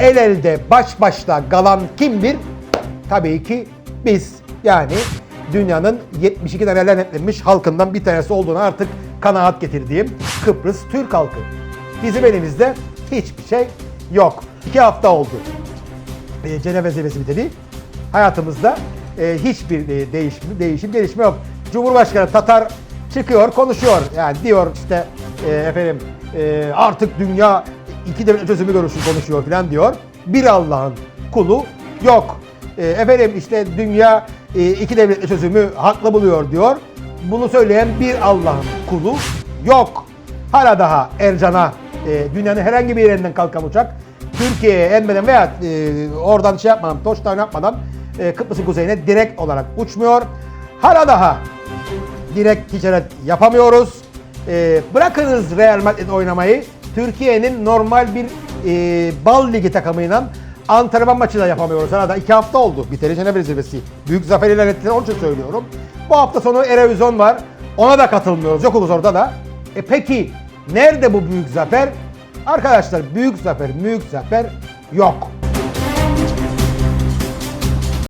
El elde baş başta galan kimdir? Tabii ki biz. Yani dünyanın 72 tane lanetlenmiş halkından bir tanesi olduğunu artık kanaat getirdiğim Kıbrıs Türk halkı. Bizim elimizde hiçbir şey yok. İki hafta oldu. E, Cenevre zirvesi biteli. Hayatımızda e, hiçbir e, değişim, değişim, gelişme yok. Cumhurbaşkanı Tatar çıkıyor, konuşuyor. Yani diyor işte e, efendim e, artık dünya iki devlet çözümü görüşü konuşuyor falan diyor. Bir Allah'ın kulu yok. E, efendim işte dünya e, iki devlet çözümü haklı buluyor diyor. Bunu söyleyen bir Allah'ın kulu yok. Hala daha Ercan'a e, dünyanın herhangi bir yerinden kalkan uçak Türkiye'ye enmeden veya e, oradan şey yapmadan, touchdown yapmadan e, Kıbrıs'ın kuzeyine direkt olarak uçmuyor. Hala daha direkt ticaret yapamıyoruz. E, bırakınız Real Madrid oynamayı. Türkiye'nin normal bir e, bal ligi takımıyla antrenman maçı da yapamıyoruz. Hala da iki hafta oldu. Biteli Cenevre zirvesi. Büyük zafer ilan ettiler onun için söylüyorum. Bu hafta sonu Erevizyon var. Ona da katılmıyoruz. Yokuz orada da. E peki nerede bu büyük zafer? Arkadaşlar büyük zafer, büyük zafer yok.